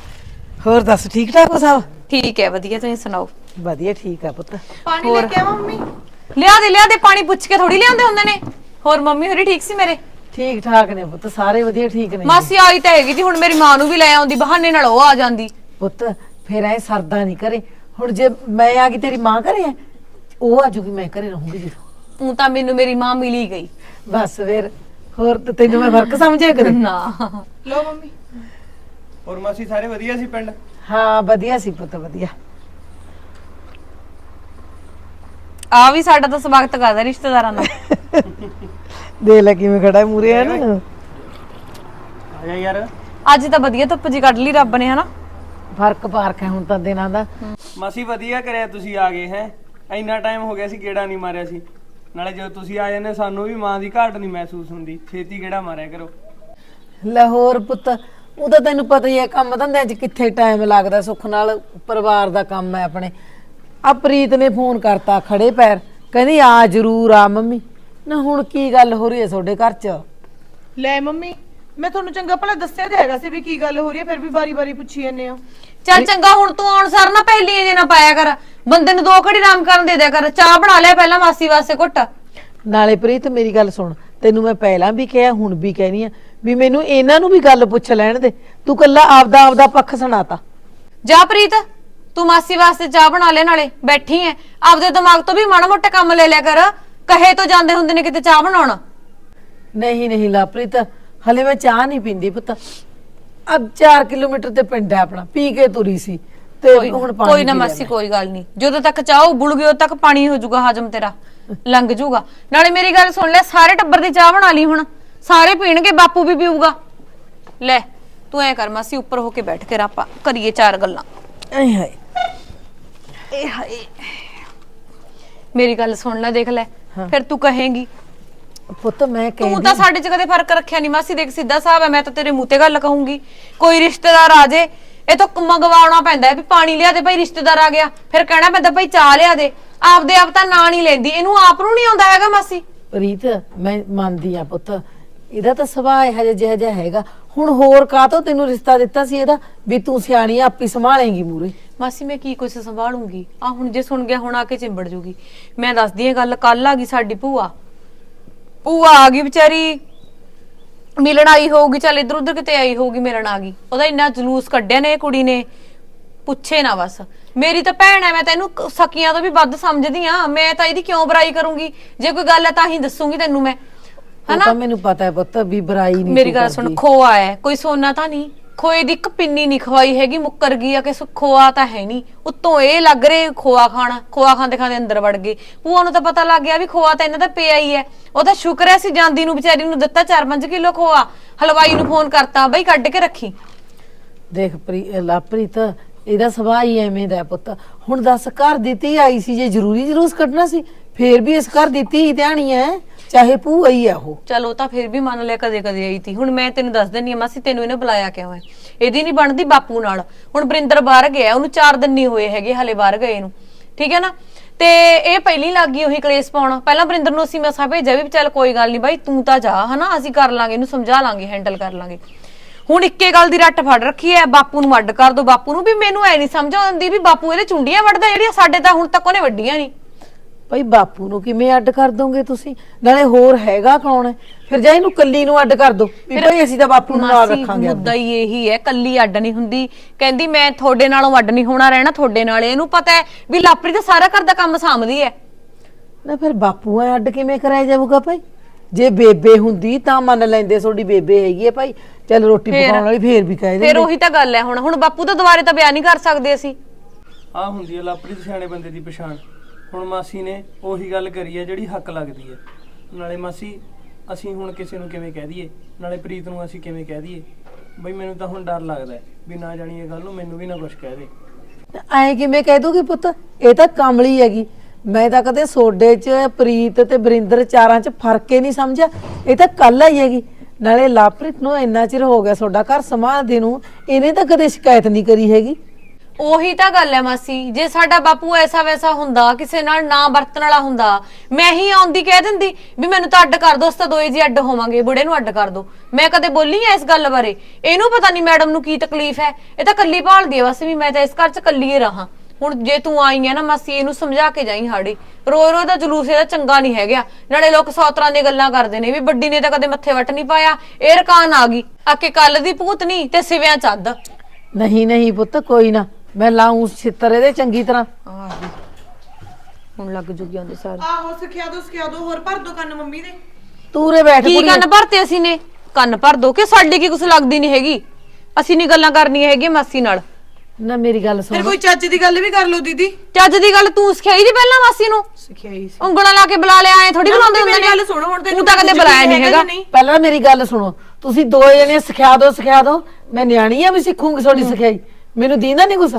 ਹੋਰ ਦੱਸ ਠੀਕ ਠਾਕ ਹੋ ਸਭ? ਠੀਕ ਹੈ ਵਧੀਆ ਤੁਸੀਂ ਸੁਣਾਓ? ਵਧੀਆ ਠੀਕ ਆ ਪੁੱਤ। ਪਾਣੀ ਲੈ ਕੇ ਆਵਾਂ ਮੰਮੀ? ਲਿਆ ਦੇ ਲਿਆ ਦੇ ਪਾਣੀ ਪੁੱਛ ਕੇ ਥੋੜੀ ਲਿਆਉਂਦੇ ਹੁੰਦੇ ਨੇ। ਹੋਰ ਮੰਮੀ ਹੋਰੀ ਠੀਕ ਸੀ ਮੇਰੇ? ਠੀਕ ਠਾਕ ਨੇ ਪੁੱਤ ਸਾਰੇ ਵਧੀਆ ਠੀਕ ਨੇ ਮਾਸੀ ਆਈ ਤਾਂ ਹੈਗੀ ਜੀ ਹੁਣ ਮੇਰੀ ਮਾਂ ਨੂੰ ਵੀ ਲੈ ਆਉਂਦੀ ਬਹਾਨੇ ਨਾਲ ਉਹ ਆ ਜਾਂਦੀ। ਪੁੱਤ ਫਿਰ ਐ ਸਰਦਾ ਨਹੀਂ ਕਰੇ। ਹੁਣ ਜੇ ਮੈਂ ਆ ਗਈ ਤੇਰੀ ਮਾਂ ਘਰੇ ਐ? ਉਹ ਆ ਜੂਗੀ ਮੈਂ ਘਰੇ ਰਹੂੰਗੀ ਜੀ ਤੂੰ ਤਾਂ ਮੈਨੂੰ ਮੇਰੀ ਮਾਂ ਮਿਲੀ ਗਈ। ਬਸ ਫਿਰ ਹੋਰ ਤੇ ਤੈਨੂੰ ਮੈਂ ਫ਼ਰਕ ਸਮਝਿਆ ਕਰੇ ਨਾ। ਲਓ ਮੰਮੀ। ਹੋਰ ਮਾਸੀ ਸਾਰੇ ਵਧੀਆ ਸੀ ਪਿੰਡ? ਹਾਂ ਵਧੀਆ ਸੀ ਪੁੱਤ ਵਧੀਆ। ਆ ਵੀ ਸਾਡਾ ਤਾਂ ਸਵਾਗਤ ਕਰਦਾ ਰਿਸ਼ਤੇਦਾਰਾਂ ਦਾ। ਦੇ ਲੈ ਕਿਵੇਂ ਖੜਾ ਮੂਰੇ ਆ ਨਾ। ਆ ਜਾ ਯਾਰ। ਅੱਜ ਤਾਂ ਵਧੀਆ ਧੁੱਪ ਜੀ ਕੱਢ ਲਈ ਰੱਬ ਨੇ ਹਨਾ? ਫ਼ਰਕ ਪਾਰਕ ਹੈ ਹੁਣ ਤਾਂ ਦਿਨਾਂ ਦਾ। ਮਾਸੀ ਵਧੀਆ ਕਰਿਆ ਤੁਸੀਂ ਆ ਗਏ ਹੈ? ਇੰਨਾ ਟਾਈਮ ਹੋ ਗਿਆ ਸੀ ਗੇੜਾ ਨਹੀਂ ਮਾਰਿਆ ਸੀ। ਨਾਲੇ ਜਦੋਂ ਤੁਸੀਂ ਆ ਜਾਂਦੇ ਸਾਨੂੰ ਵੀ ਮਾਂ ਦੀ ਘਾਟ ਨਹੀਂ ਮਹਿਸੂਸ ਹੁੰਦੀ। ਛੇਤੀ ਗੇੜਾ ਮਾਰਿਆ ਕਰੋ। ਲਾਹੌਰ ਪੁੱਤ ਉਹ ਤਾਂ ਤੈਨੂੰ ਪਤਾ ਹੀ ਹੈ ਕੰਮ ਧੰਦਿਆਂ 'ਚ ਕਿੱਥੇ ਟਾਈਮ ਲੱਗਦਾ ਸੁੱਖ ਨਾਲ ਪਰਿਵਾਰ ਦਾ ਕੰਮ ਹੈ ਆਪਣੇ। ਆ ਪ੍ਰੀਤ ਨੇ ਫੋਨ ਕਰਤਾ ਖੜੇ ਪੈਰ। ਕਹਿੰਦੀ ਆ ਜਰੂਰ ਆ ਮੰਮੀ। ਨਾ ਹੁਣ ਕੀ ਗੱਲ ਹੋ ਰਹੀ ਹੈ ਤੁਹਾਡੇ ਘਰ 'ਚ? ਲੈ ਮੰਮੀ ਮੈਂ ਤੁਹਾਨੂੰ ਚੰਗਾ ਭਲਾ ਦੱਸਿਆ ਤੇ ਹੈਗਾ ਸੀ ਵੀ ਕੀ ਗੱਲ ਹੋ ਰਹੀ ਹੈ ਫਿਰ ਵੀ ਵਾਰੀ-ਵਾਰੀ ਪੁੱਛੀ ਜਾਂਦੇ ਹੋ। ਚੱਲ ਚੰਗਾ ਹੁਣ ਤੂੰ ਆਉਣ ਸਾਰ ਨਾ ਪਹਿਲੀ ਜੇ ਨਾ ਪਾਇਆ ਕਰ। ਬੰਦੇ ਨੂੰ ਦੋ ਘੜੀ ਆਰਾਮ ਕਰਨ ਦੇ ਦਿਆ ਕਰ। ਚਾਹ ਬਣਾ ਲਿਆ ਪਹਿਲਾਂ ਮਾਸੀ ਵਾਸਤੇ ਘੁੱਟ। ਨਾਲੇ ਪ੍ਰੀਤ ਮੇਰੀ ਗੱਲ ਸੁਣ। ਤੈਨੂੰ ਮੈਂ ਪਹਿਲਾਂ ਵੀ ਕਿਹਾ ਹੁਣ ਵੀ ਕਹਿਨੀ ਆ ਵੀ ਮੈਨੂੰ ਇਹਨਾਂ ਨੂੰ ਵੀ ਗੱਲ ਪੁੱਛ ਲੈਣ ਦੇ। ਤੂੰ ਕੱਲਾ ਆਪਦਾ ਆਪਦਾ ਪੱਖ ਸੁਣਾਤਾ। ਜਾ ਪ੍ਰੀਤ ਤੂੰ ਮਾਸੀ ਵਾਸਤੇ ਚਾਹ ਬਣਾ ਲੈ ਨਾਲੇ ਬੈਠੀ ਐ। ਆਪਦੇ ਦਿਮਾਗ ਤੋਂ ਵੀ ਮਾੜਾ ਮੋਟਾ ਕੰਮ ਲੈ ਲਿਆ ਕਰ। ਕਹੇ ਤੋਂ ਜਾਂਦੇ ਹੁੰਦੇ ਨੇ ਕਿਤੇ ਚਾਹ ਬਣਾਉਣ। ਨਹੀਂ ਨਹੀਂ ਲਾਪ੍ਰੀਤ ਹਲੇ ਮੈਂ ਚਾਹ ਨਹੀਂ ਪੀਂਦੀ ਪੁੱਤ। ਅਬ 4 ਕਿਲੋਮੀਟਰ ਤੇ ਪਿੰਡ ਹੈ ਆਪਣਾ ਪੀ ਕੇ ਤੁਰੀ ਸੀ ਤੇ ਹੁਣ ਪਾਣੀ ਕੋਈ ਨਾ ਮਾਸੀ ਕੋਈ ਗੱਲ ਨਹੀਂ। ਜਦੋਂ ਤੱਕ ਚਾਹ ਉਬਲ ਗਈ ਉਦੋਂ ਤੱਕ ਪਾਣੀ ਹੋ ਜਾਊਗਾ ਹਜਮ ਤੇਰਾ। ਲੰਘ ਜਾਊਗਾ। ਨਾਲੇ ਮੇਰੀ ਗੱਲ ਸੁਣ ਲੈ ਸਾਰੇ ਟੱਬਰ ਦੀ ਚਾਹ ਬਣਾ ਲਈ ਹੁਣ। ਸਾਰੇ ਪੀਣਗੇ ਬਾਪੂ ਵੀ ਪੀਊਗਾ। ਲੈ ਤੂੰ ਐ ਕਰ ਮਾਸੀ ਉੱਪਰ ਹੋ ਕੇ ਬੈਠ ਕੇ ਆਪਾਂ ਕਰੀਏ ਚਾਰ ਗੱਲਾਂ। ਆਏ ਹਾਏ। ਏ ਹਾਏ। ਮੇਰੀ ਗੱਲ ਸੁਣ ਲੈ ਦੇਖ ਲੈ। ਫਿਰ ਤੂੰ ਕਹੇਂਗੀ ਪੁੱਤ ਮੈਂ ਤੂੰ ਕਹਿੰਦੀ ਤਾਂ ਸਾਡੇ 'ਚ ਕਦੇ ਫ਼ਰਕ ਰੱਖਿਆ ਨਹੀਂ ਮਾਸੀ ਦੇਖ ਸਿੱਧਾ ਸਾਹਿਬ ਹੈ ਮੈਂ ਤਾਂ ਤੇਰੇ ਮੂੰਹ ਤੇ ਗੱਲ ਕਹੂੰਗੀ। ਕੋਈ ਰਿਸ਼ਤੇਦਾਰ ਆ ਜੇ ਇਹ ਤਾਂ ਮੰਗਵਾਉਣਾ ਪੈਂਦਾ ਹੈ ਵੀ ਪਾਣੀ ਲਿਆ ਦੇ ਭਾਈ ਰਿਸ਼ਤੇਦਾਰ ਆ ਗਿਆ। ਫਿਰ ਕਹਿਣਾ ਪੈਂਦਾ ਭਾਈ ਚਾਹ ਲਿਆ ਦੇ। ਆਪਦੇ ਆਪ ਤਾਂ ਨਾਂ ਨਹੀਂ ਲੈਂਦੀ। ਇਹਨੂੰ ਆਪ ਨੂੰ ਨਹੀਂ ਆਉਂਦਾ ਹੈਗਾ ਮਾਸੀ। ਪ੍ਰੀਤ ਮੈਂ ਮੰਨਦੀ ਆ ਪੁੱਤ। ਇਹਦਾ ਤਾਂ ਸੁਭਾਅ ਇਹੋ ਜਿਹਾ ਜਿਹਾ ਹੈਗਾ। ਹੁਣ ਹੋਰ ਕਾਹਤੋਂ ਤੈਨੂੰ ਰਿਸ਼ਤਾ ਦਿੱਤਾ ਸੀ ਇਹਦਾ? ਵੀ ਤੂੰ ਸਿਆਣੀ ਆ, ਆਪੀ ਸੰਭਾਲੇਂਗੀ ਮੂਰੇ। ਮਾਸੀ ਮੈਂ ਕੀ ਕੁਛ ਸੰਭਾਲੂੰਗੀ? ਆ ਹੁਣ ਜੇ ਸੁਣ ਗਿਆ ਹੁਣ ਆ ਕੇ ਚਿੰਬੜ ਜੂਗੀ। ਮੈਂ ਦੱਸਦੀ ਹਾਂ ਗੱਲ ਕੱਲ ਆ ਗਈ ਸਾਡੀ ਭੂਆ। ਭੂਆ ਆ ਗਈ ਵਿਚਾਰੀ ਮਿਲਣ ਆਈ ਹੋਊਗੀ ਚੱਲ ਇਧਰ ਉਧਰ ਕਿਤੇ ਆਈ ਹੋਊਗੀ ਮਿਲਣ ਆ ਗਈ। ਉਹਦਾ ਇੰਨਾ ਜਲੂਸ ਕੱਢਿਆ ਨੇ ਇਹ ਕੁੜੀ ਨੇ। ਪੁੱਛੇ ਨਾ ਬਸ। ਮੇਰੀ ਤਾਂ ਭੈਣ ਐ ਮੈਂ ਤੈਨੂੰ ਕ- ਸਕੀਆਂ ਤੋਂ ਵੀ ਵੱਧ ਸਮਝਦੀ ਆ। ਮੈਂ ਤਾਂ ਇਹਦੀ ਕਿਉਂ ਬੁਰਾਈ ਕਰੂੰਗੀ? ਜੇ ਕੋਈ ਗੱਲ ਹੈ ਤਾਂ ਹੀ ਦੱਸੂਗੀ ਤੈਨੂੰ ਮੈਂ। ਉਹ ਤਾਂ ਮੈਨੂੰ ਪਤਾ ਹੈ ਪੁੱਤ ਵੀ ਬੁਰਾਈ ਨਹੀਂ ਮੇਰੀ ਗੱਲ ਸੁਣ ਖੋਆ ਹੈ ਕੋਈ ਸੋਨਾ ਤਾਂ ਨਹੀਂ। ਖੋਏ ਦੀ ਇੱਕ ਪਿੰਨੀ ਨਹੀਂ ਖਵਾਈ ਹੈਗੀ, ਮੁੱਕਰ ਗਈ ਆ ਕਿ ਸੁ- ਖੋਆ ਤਾਂ ਹੈ ਨਹੀਂ। ਉੱਤੋਂ ਇਹ ਲੱਗ ਰਹੇ ਖੋਆ ਖਾਣਾ, ਖੋਆ ਖਾਂਦੇ ਖਾਂਦੇ ਅੰਦਰ ਵੜ ਗਏ। ਭੂਆ ਨੂੰ ਤਾਂ ਪਤਾ ਲੱਗ ਗਿਆ ਵੀ ਖੋਆ ਤਾਂ ਇਹਨਾਂ ਦਾ ਪਿਆ ਹੀ ਹੈ। ਉਹ ਤਾਂ ਸ਼ੁਕਰ ਹੈ ਸੀ ਜਾਂਦੀ ਨੂੰ ਵਿਚਾਰੀ ਨੂੰ ਦਿੱਤਾ 4-5 ਕਿਲੋ ਖੋਆ। ਹਲਵਾਈ ਨੂੰ ਫੋਨ ਕਰਤਾ, ਬਈ ਕੱਢ ਕੇ ਰੱਖੀ। ਦੇਖ ਪ੍ਰੀ ਲਾਪ੍ਰੀਤ ਇਹਦਾ ਸੁਭਾਅ ਹੀ ਐਵੇਂ ਦਾ ਹੈ ਪੁੱਤ। ਹੁਣ ਦੱਸ, ਘਰ ਦਿੱਤੀ ਆਈ ਸੀ, ਜੇ ਜ਼ਰੂਰੀ ਜਲੂਸ ਕੱਢਣਾ ਸੀ, ਫੇਰ ਵੀ ਇਸ ਘਰ ਦਿੱਤੀ ਹੀ ਧਿਆਣੀ ਹੈ? ਚਾਹੇ ਭੂਆ ਹੀ ਆ ਉਹ। ਚਲੋ ਤਾਂ ਫਿਰ ਵੀ ਮੰਨ ਲਿਆ ਕਦੇ ਕਦੇ ਆਈ ਤੀ। ਹੁਣ ਮੈਂ ਤੈਨੂੰ ਦੱਸ ਦਿੰਨੀ ਆ ਮਾਸੀ ਤੈਨੂੰ ਇਹਨੇ ਬੁਲਾਇਆ ਕਿਉਂ ਹੈ? ਇਹਦੀ ਨਹੀਂ ਬਣਦੀ ਬਾਪੂ ਨਾਲ। ਹੁਣ ਬਰਿੰਦਰ ਬਾਹਰ ਗਿਆ, ਉਹਨੂੰ 4 ਦਿਨ ਨਹੀਂ ਹੋਏ ਹੈਗੇ, ਹਲੇ ਬਾਹਰ ਗਏ ਨੂੰ। ਠੀਕ ਹੈ ਨਾ? ਤੇ ਇਹ ਪਹਿਲੀ ਲੱਗ ਗਈ ਉਹੀ ਕਲੇਸ਼ ਪਾਉਣ। ਪਹਿਲਾਂ ਬਰਿੰਦਰ ਨੂੰ ਅਸੀਂ ਮਸਾ ਭੇਜਿਆ ਵੀ ਚੱਲ ਕੋਈ ਗੱਲ ਨਹੀਂ ਬਾਈ, ਤੂੰ ਤਾਂ ਜਾ, ਹਨਾ? ਅਸੀਂ ਕਰ ਲਾਂਗੇ, ਇਹਨੂੰ ਸਮਝਾ ਲਾਂਗੇ ਹੈਂਡਲ ਕਰ ਲਾਂਗੇ। ਹੁਣ ਇੱਕੇ ਗੱਲ ਦੀ ਰੱਟ ਫੜ ਰੱਖੀ ਐ ਬਾਪੂ ਨੂੰ ਅੱਡ ਕਰ ਦੋ। ਬਾਪੂ ਨੂੰ ਵੀ ਮੈਨੂੰ ਐ ਨਹੀਂ ਸਮਝ ਆਉਂਦੀ ਵੀ ਬਾਪੂ ਇਹਦੇ ਚੁੰਡੀਆਂ ਵੱਢਦਾ, ਜਿਹੜੀਆਂ ਸਾਡੇ ਤਾਂ ਹੁਣ ਤੱਕ ਉਹਨੇ ਵੱਡੀਆਂ ਨਹੀਂ ਭਾਈ ਬਾਪੂ ਨੂੰ ਕਿਵੇਂ ਅੱਡ ਕਰ ਦੋਗੇ ਤੁਸੀਂ? ਨਾਲੇ ਹੋਰ ਹੈਗਾ ਕੌਣ ਹੈ? ਫਿਰ ਜਾ ਇਹਨੂੰ ਕੱਲੀ ਨੂੰ ਅੱਡ ਕਰ ਦੋ। ਵੀ ਭਾਈ ਅਸੀਂ ਤਾਂ ਬਾਪੂ ਨੂੰ ਨਾਲ ਮਾਸੀ ਰੱਖਾਂਗੇ ਮੁੱਦਾ ਹੀ ਇਹੀ ਹੈ ਕੱਲੀ ਅੱਡ ਨਹੀਂ ਹੁੰਦੀ। ਕਹਿੰਦੀ ਮੈਂ ਤੁਹਾਡੇ ਨਾਲੋਂ ਅੱਡ ਨਹੀਂ ਹੋਣਾ ਰਹਿਣਾ ਤੁਹਾਡੇ ਨਾਲ। ਇਹਨੂੰ ਪਤਾ ਹੈ ਵੀ ਲਾਪਰੀ ਤਾਂ ਸਾਰਾ ਘਰ ਦਾ ਕੰਮ ਸਾਂਭਦੀ ਹੈ। ਨਾ ਫਿਰ ਬਾਪੂ ਐ ਅੱਡ ਕਿਵੇਂ ਕਰਾਇਆ ਜਾਊਗਾ ਭਾਈ? ਜੇ ਬੇਬੇ ਹੁੰਦੀ ਤਾਂ ਮੰਨ ਲੈਂਦੇ ਤੁਹਾਡੀ ਬੇਬੇ ਹੈਗੀ ਹੈ ਭਾਈ। ਚੱਲ ਰੋਟੀ ਫੇਰ- ਪਕਾਉਣ ਵਾਲੀ ਫੇਰ ਵੀ ਕਹਿ ਫਿਰ ਦਿੰਦੇ ਉਹੀ ਤਾਂ ਗੱਲ ਹੈ ਹੁਣ। ਹੁਣ ਬਾਪੂ ਤਾਂ ਦੁਬਾਰੇ ਤਾਂ ਬਿਆਨ ਨਹੀਂ ਕਰ ਸਕਦੇ ਅਸੀਂ। ਆ ਹੁੰਦੀ ਹੈ ਲਾਪਰੀ ਸਿਆਣੇ ਬੰਦੇ ਦੀ ਪਛਾਣ। ਹੁਣ ਮਾਸੀ ਨੇ ਉਹੀ ਗੱਲ ਕਰੀ ਹੈ ਜਿਹੜੀ ਹੱਕ ਲੱਗਦੀ ਹੈ। ਨਾਲੇ ਮਾਸੀ, ਅਸੀਂ ਹੁਣ ਕਿਸੇ ਨੂੰ ਕਿਵੇਂ ਕਹਿ ਦਈਏ? ਨਾਲੇ ਪ੍ਰੀਤ ਨੂੰ ਅਸੀਂ ਕਿਵੇਂ ਕਹਿ ਦਈਏ? ਬਈ ਮੈਨੂੰ ਤਾਂ ਹੁਣ ਡਰ ਲੱਗਦਾ ਹੈ ਵੀ ਨਾ ਜਾਣੀ ਇਹ ਗੱਲ ਨੂੰ, ਮੈਨੂੰ ਵੀ ਨਾ ਕੁਝ ਕਹਿ ਦੇ। ਐ ਕਿਵੇਂ ਕਹਿ ਦੂਗੀ ਪੁੱਤ? ਇਹ ਤਾਂ ਕਮਲੀ ਹੈਗੀ। ਮੈਂ ਤਾਂ ਕਦੇ ਸੋਡੇ 'ਚ, ਪ੍ਰੀਤ ਤੇ ਬਰਿੰਦਰ ਚਾਰਾਂ 'ਚ ਫ਼ਰਕ ਹੀ ਨਹੀਂ ਸਮਝਿਆ। ਇਹ ਤਾਂ ਕੱਲ ਹੀ ਹੈਗੀ। ਨਾਲੇ ਲਾਪ੍ਰਿਤ ਨੂੰ ਇੰਨਾ ਚਿਰ ਹੋ ਗਿਆ ਸੋਡਾ ਘਰ ਸਮਾਧੀ ਨੂੰ, ਇਹਨੇ ਤਾਂ ਕਦੇ ਸ਼ਿਕਾਇਤ ਨਹੀਂ ਕਰੀ ਹੈਗੀ। ਉਹੀ ਤਾਂ ਗੱਲ ਹੈ ਮਾਸੀ, ਜੇ ਸਾਡਾ ਬਾਪੂ ਐਸਾ ਵੈਸਾ ਹੁੰਦਾ, ਕਿਸੇ ਨਾਲ ਨਾ ਵਰਤਣ ਵਾਲਾ ਹੁੰਦਾ, ਮੈਂ ਹੀ ਆਉਂਦੀ ਕਹਿ ਦਿੰਦੀ ਵੀ ਮੈਨੂੰ ਤਾਂ ਅੱਡ ਕਰ ਦੋ ਤਾਂ ਦੋਏ ਜੀ ਅੱਡ ਹੋਵਾਂਗੇ, ਬੁੜੇ ਨੂੰ ਅੱਡ ਕਰ ਦੋ। ਮੈਂ ਕਦੇ ਬੋਲੀ ਐ ਇਸ ਗੱਲ ਬਾਰੇ? ਇਹਨੂੰ ਪਤਾ ਨਹੀਂ ਮੈਡਮ ਨੂੰ ਕੀ ਤਕਲੀਫ ਹੈ। ਇਹ ਤਾਂ ਕੱਲੀ ਭਾਲਦੀ ਹੈ ਬਸ ਵੀ ਮੈਂ ਤਾਂ ਇਸ ਘਰ 'ਚ ਕੱਲੀ ਹੀ ਰਹਾ। ਹੁਣ ਜੇ ਤੂੰ ਆਈ ਹੈ ਨਾ ਮਾਸੀ, ਇਹਨੂੰ ਸਮਝਾ ਕੇ ਜਾਈ ਹਾੜੀ। ਰੋਜ਼ ਰੋਜ਼ ਦਾ ਜਲੂਸ ਇਹਦਾ ਚੰਗਾ ਨਹੀਂ ਹੈਗਾ। ਨਾਲੇ ਲੋਕ ਸੌ ਤਰ੍ਹਾਂ ਦੀਆਂ ਗੱਲਾਂ ਕਰਦੇ ਨੇ ਵੀ ਵੱਡੀ ਨੇ ਤਾਂ ਕਦੇ ਮੱਥੇ ਵੱਟ ਨਹੀਂ ਪਾਇਆ, ਇਹ ਰਕਾਨ ਆ ਗਈ। ਆਕੇ ਕੱਲ ਦੀ ਭੂਤਨੀ ਤੇ ਸਿਵਿਆਂ ਚੱਦ। ਨਹੀਂ ਨਹੀਂ ਪੁੱਤ, ਕੋਈ ਨਾ। ਮੈਂ ਲਾਉਂ ਛਿੱਤਰ ਇਹਦੇ ਚੰਗੀ ਤਰ੍ਹਾਂ। ਹੁਣ ਲੱਗ ਜੂਗੀ ਆਉਂਦੇ ਸਾਰ। ਆਹੋ ਸਿੱਖਿਆ ਦੋ ਸਿੱਖਿਆ ਦੋ ਹੋਰ ਭਰ ਦੋ ਕੰਨ ਮੰਮੀ ਦੇ। ਤੂਰੇ ਬੈਠ ਕੀ ਕੁੜੀਏ। ਕੰਨ ਭਰਤੇ ਅਸੀਂ ਨੇ? ਕੰਨ ਭਰ ਦੋ ਕਿ ਸਾਡੀ ਕੀ ਕੁਛ ਲੱਗਦੀ ਨਹੀਂ ਹੈਗੀ? ਅਸੀਂ ਨਹੀਂ ਗੱਲਾਂ ਕਰਨੀਆਂ ਹੈਗੀਆਂ ਮਾਸੀ ਨਾਲ। ਨਾ ਮੇਰੀ ਗੱਲ ਫਿਰ ਸੁਣ। ਕੋਈ ਚੱਜ ਦੀ ਗੱਲ ਵੀ ਕਰ ਲਓ ਦੀਦੀ। ਚੱਜ ਦੀ ਗੱਲ ਤੂੰ ਸਿਖਾਈ ਦੀ ਪਹਿਲਾਂ ਮਾਸੀ ਨੂੰ? ਸਿੱਖਿਆਈ ਸੀ। ਉਂਗਲਾਂ ਲਾ ਕੇ ਬੁਲਾ ਲਿਆ ਐ ਥੋੜੀ ਬੁਲਾਉਂਦੇ ਹੁੰਦੇ ਮੇਰੀ ਨੇ। ਗੱਲ ਸੁਣੋ ਹੁਣ ਤੂੰ ਤਾਂ ਕਦੇ ਬੁਲਾਇਆ ਨਹੀਂ ਹੈਗਾ ਪਹਿਲਾਂ ਮੇਰੀ ਗੱਲ ਸੁਣੋ। ਤੁਸੀਂ ਦੋ ਜਣੇ ਸਿਖਾ ਦਿਓ ਸਿਖਾ ਦਿਓ ਮੈਂ ਨਿਆਣੀ ਆ ਵੀ ਸਿੱਖੂਗੀ ਤੁਹਾਡੀ ਸਿਖਾਈ। ਮੈਨੂੰ ਦੀਂਦਾ ਨਹੀਂ ਗੁੱਸਾ?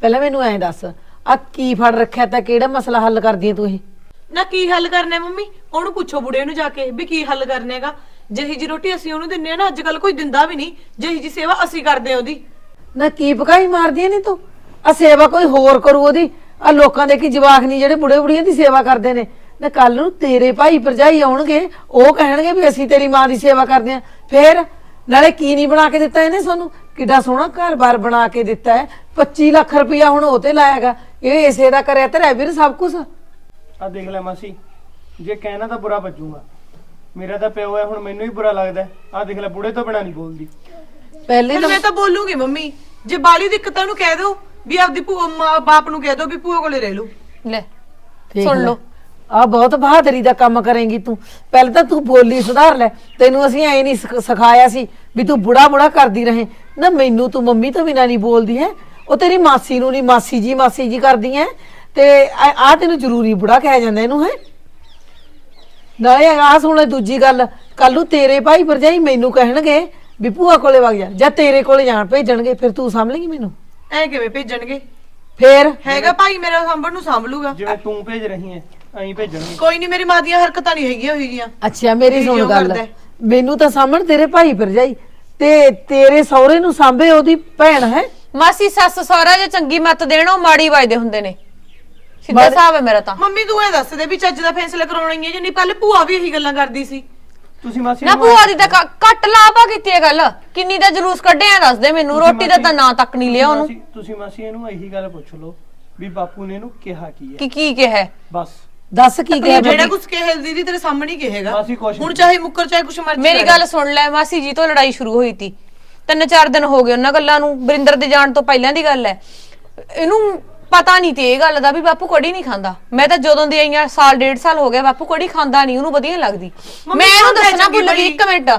ਪਹਿਲਾਂ ਮੈਨੂੰ ਐਂ ਦੱਸ ਆ ਕੀ ਫੜ ਰੱਖਿਆ ਤਾਂ ਕਿਹੜਾ ਮਸਲਾ ਹੱਲ ਕਰਦੀ ਹੈ ਤੂੰ ਇਹ? ਨਾ ਕੀ ਹੱਲ ਕਰਨਾ ਹੈ ਮੰਮੀ? ਉਹਨੂੰ ਪੁੱਛੋ ਬੁੜੇ ਨੂੰ ਜਾ ਕੇ ਵੀ ਕੀ ਹੱਲ ਕਰਨੇਗਾ ਜਿਹੀ ਜੀ ਰੋਟੀ ਅਸੀਂ ਉਹਨੂੰ ਦਿੰਨੇ ਆ ਨਾ ਅੱਜ ਕੱਲ ਕੋਈ ਦਿੰਦਾ ਵੀ ਨਹੀਂ। ਜਿਹੀ ਜੀ ਸੇਵਾ ਅਸੀਂ ਕਰਦੇ ਆ ਉਹਦੀ। ਨਾ ਕੀ ਪਕਾਈ ਮਾਰਦੀ ਐ ਨੀ ਤੂੰ? ਆ ਸੇਵਾ ਕੋਈ ਹੋਰ ਕਰੂ ਉਹਦੀ? ਆ ਲੋਕਾਂ ਦੇ ਕੀ ਜਵਾਕ ਨਹੀਂ ਜਿਹੜੇ ਬੁੜੇ ਬੁੜੀਆਂ ਦੀ ਸੇਵਾ ਕਰਦੇ ਨੇ? ਨਾ ਕੱਲ ਨੂੰ ਤੇਰੇ ਭਾਈ ਭਰਜਾਈ ਆਉਣਗੇ ਉਹ ਕਹਿਣਗੇ ਵੀ ਅਸੀਂ ਤੇਰੀ ਮਾਂ ਦੀ ਸੇਵਾ ਕਰਦੇ ਆ ਫੇਰ ਨਾਲੇ ਕੀ ਨਹੀਂ ਬਣਾ ਕੇ ਦਿੱਤਾ ਇਹਨੇ ਸਾਨੂੰ? ਕਿੱਡਾ ਸੋਹਣਾ ਘਰ-ਬਾਰ ਬਣਾ ਕੇ ਦਿੱਤਾ ਹੈ। 25 ਲੱਖ ਰੁਪਇਆ ਹੁਣ ਉਹ ਤੇ ਲਾਇਆਗਾ। ਇਹ ਇਸੇ ਦਾ ਕਰਿਆ ਤੇ ਵੀਰ ਸਭ ਕੁਝ ਆ ਦੇਖ ਲੈ ਮਾਸੀ ਜੇ ਕਹਿਣਾ ਤਾਂ ਬੁਰਾ ਵੱਜੂਗਾ ਮੇਰਾ ਤਾਂ ਪਿਓ ਹੈ ਹੁਣ ਮੈਨੂੰ ਹੀ ਬੁਰਾ ਲੱਗਦਾ ਆ ਦੇਖ ਲੈ ਬੁੜੇ ਤੋਂ ਬਿਨਾ ਨਹੀਂ ਬੋਲਦੀ। ਪਹਿਲੇ ਫਿਰ ਤਾਂ ਮੈਂ ਤਾਂ ਬੋਲੂਗੀ ਮੰਮੀ। ਜੇ ਬਾਲੀ ਦਿੱਕਤਾਂ ਨੂੰ ਕਹਿ ਦਿਓ ਵੀ ਆਪਦੀ ਭੂਆ ਮਾਂ ਬਾਪ ਨੂੰ ਕਹਿ ਦਿਓ ਵੀ ਭੂਆ ਕੋਲੇ ਰਹਿ ਲਓ। ਲੈ ਸੁਣ ਲੈ। ਲਓ। ਆ ਬਹੁਤ ਬਹਾਦਰੀ ਦਾ ਕੰਮ ਕਰੇਂਗੀ ਤੂੰ। ਪਹਿਲਾਂ ਤਾਂ ਤੂੰ ਬੋਲੀ ਸੁਧਾਰ ਲੈ। ਤੈਨੂੰ ਅਸੀਂ ਐ ਨਹੀਂ ਸਿਖ- ਸਿਖਾਇਆ ਸੀ ਵੀ ਤੂੰ ਬੁੜਾ ਬੁੜਾ ਕਰਦੀ ਰਹੇ। ਨਾ ਮੈਨੂੰ ਤੂੰ ਮੰਮੀ ਤੋਂ ਬਿਨਾਂ ਨਹੀਂ ਬੋਲਦੀ ਹੈ। ਉਹ ਤੇਰੀ ਮਾਸੀ ਨੂੰ ਨਹੀਂ ਮਾਸੀ ਜੀ ਮਾਸੀ ਜੀ ਕਰਦੀ ਹੈ। ਤੇ ਆ ਤੈਨੂੰ ਜ਼ਰੂਰੀ ਬੁੜਾ ਕਹਿ ਜਾਂਦਾ ਇਹਨੂੰ ਹੈ। ਨਾਲੇ ਆ ਸੁਣ ਦੂਜੀ ਗੱਲ। ਕੱਲ ਨੂੰ ਤੇਰੇ ਭਾਈ ਭਰਜਾਈ ਮੈਨੂੰ ਕਹਿਣਗੇ ਵੀ ਭੂਆ ਕੋਲੇ ਵਗ ਜਾ ਜਾਂ ਤੇਰੇ ਕੋਲੇ ਜਾਣ ਭੇਜਣਗੇ ਫਿਰ ਤੂੰ ਸਾਂਭਲੇਂਗੀ ਮੈਨੂੰ? ਐ ਕਿਵੇਂ ਭੇਜਣਗੇ? ਫੇਰ? ਹੈਗਾ ਭਾਈ ਮੇਰਾ ਸਾਂਭਣ ਨੂੰ ਸਾਂਭ ਲੂਗਾ ਜਿਵੇਂ ਤੂੰ ਭੇਜ ਰਹੀ ਹੈ ਐਂ ਭੇਜਣਗੇ। ਕੋਈ ਨਹੀਂ ਮੇਰੀ ਮਾਂ ਦੀਆਂ ਹਰਕਤਾਂ ਨਹੀਂ ਹੈਗੀਆਂ ਹੋਈ ਜੀਆਂ। ਅੱਛਾ ਮੇਰੀ ਸੁਣ ਗੱਲ? ਮੈਨੂੰ ਤਾਂ ਸਾਹਮਣ ਤੇਰੇ ਭਾਈ ਭਰਜਾਈ। ਤੇ ਤੇਰੇ ਸਹੁਰੇ ਨੂੰ ਸਾਂਭੇ ਉਹਦੀ ਭੈਣ ਹੈ? ਮਾਸੀ ਸੱਸ ਸਹੁਰਾ ਜੇ ਚੰਗੀ ਮੱਤ ਦੇਣ ਉਹ ਮਾੜੀ ਵਜਦੇ ਹੁੰਦੇ ਨੇ। ਸਿੱਧਾ ਮਾੜੀ- ਹਿਸਾਬ ਹੈ ਮੇਰਾ ਤਾਂ। ਮੰਮੀ ਤੂੰ ਇਹ ਦੱਸ ਦੇ ਵੀ ਚੱਜ ਦਾ ਫੈਸਲਾ ਕਰਾਉਣਾ ਹੀ ਹੈ ਜਾਂ ਨਹੀਂ? ਪਹਿਲੇ ਭੂਆ ਵੀ ਇਹੀ ਗੱਲਾਂ ਕਰਦੀ ਸੀ। ਤੁਸੀਂ ਮਾਸੀ ਨਾ ਨੂੰ ਭੂਆ ਦੀ ਤਾਂ ਘ- ਘੱਟ ਲਾਭਾ ਕੀਤੀ ਹੈ ਗੱਲ। ਕਿੰਨੀ ਦਾ ਜਲੂਸ ਕੱਢਿਆ ਦੱਸ ਦੇ ਮੈਨੂੰ। ਰੋਟੀ ਦਾ ਤਾਂ ਨਾਂ ਤੱਕ ਨਹੀਂ ਲਿਆ ਉਹਨੂੰ। ਮਾਸੀ- ਤੁਸੀਂ ਮਾਸੀ ਇਹਨੂੰ ਇਹੀ ਗੱਲ ਪੁੱਛ ਲਓ ਵੀ ਬਾਪੂ ਨੇ ਇਹਨੂੰ ਕਿਹਾ ਕੀ ਹੈ? ਕਿ ਕੀ ਕਿਹਾ? ਹੈ? ਬਸ। ਦੱਸ ਕੀ ਕਿਹਾ ਜਿਹੜਾ? ਕੁਝ ਕਹੇ ਦੀਦੀ ਤੇਰੇ ਸਾਹਮਣੇ ਹੀ ਕਹੇਗਾ? ਮਾਸੀ ਕੁਛ ਹੁਣ। ਚਾਹੇ ਮੁੱਕਰ ਚਾਹੇ ਕੁਛ ਮਰਜ਼ੀ ਮੇਰੀ। ਗੱਲ ਸੁਣ ਲੈ ਮਾਸੀ ਜੀ ਤੋਂ ਲੜਾਈ ਸ਼ੁਰੂ ਹੋਈ ਤੀ। ਤਿੰਨ ਚਾਰ ਦਿਨ ਹੋ ਗਏ ਉਹਨਾਂ ਗੱਲਾਂ ਨੂੰ। ਬਰਿੰਦਰ ਦੇ ਜਾਣ ਤੋਂ ਪਹਿਲਾਂ ਦੀ ਗੱਲ ਹੈ। ਇਹਨੂੰ ਪਤਾ ਨਹੀਂ ਤੇ ਇਹ ਗੱਲ ਦਾ ਵੀ ਬਾਪੂ ਕੜੀ ਨਹੀਂ ਖਾਂਦਾ। ਮੈਂ ਤਾਂ ਜਦੋਂ ਦੀ ਆਈਆਂ ਸਾਲ ਡੇਢ ਸਾਲ ਹੋ ਗਿਆ ਬਾਪੂ ਕੜੀ ਖਾਂਦਾ ਨਹੀਂ ਉਹਨੂੰ ਵਧੀਆ ਲੱਗਦੀ। ਮੈਂ ਇਹਨੂੰ ਦੱਸਣਾ ਭੁੱਲ ਗਈ ਇੱਕ ਮਿੰਟ।